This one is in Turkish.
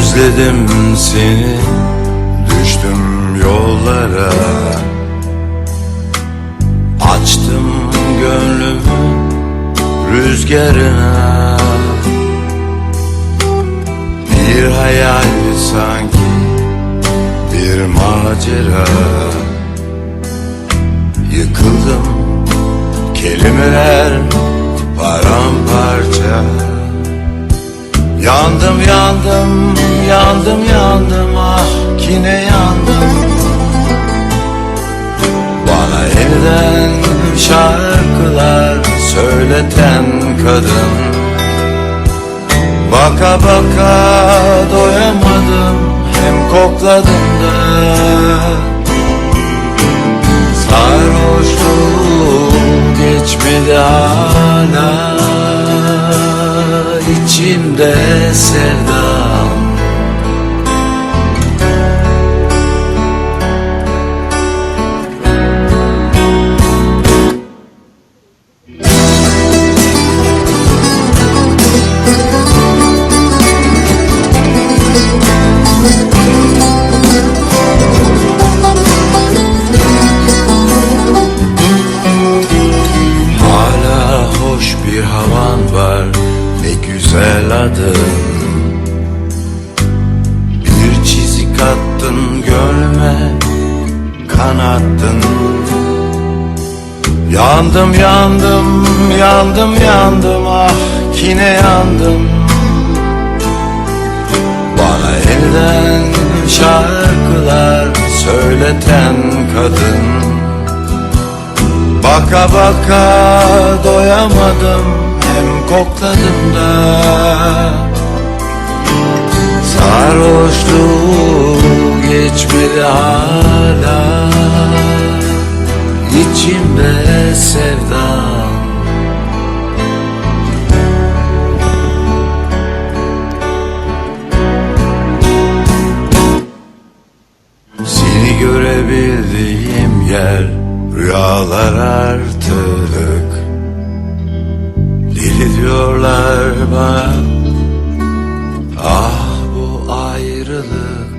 Özledim seni. Düştüm yollara. Açtım gönlümü rüzgarına. Bir hayal sanki bir macera. Yıkıldım kelimeler paramparça. Yandım yandım yandım yandım ah kine yandım. Bana yeniden şarkılar söyleten kadın. Baka baka doyamadım hem kokladım da. Sarhoşluğum geçmedi hala içimde sevdam güzel adın Bir çizik attın gönlüme kanattın. Yandım yandım yandım yandım ah kine yandım. Bana yeniden şarkılar söyleten kadın. Baka baka doyamadım kokladım da. Sarhoşluğu geçmedi hala. İçimde sevdam Seni görebildiğim yer Rüyalar bana Ah bu ayrılık.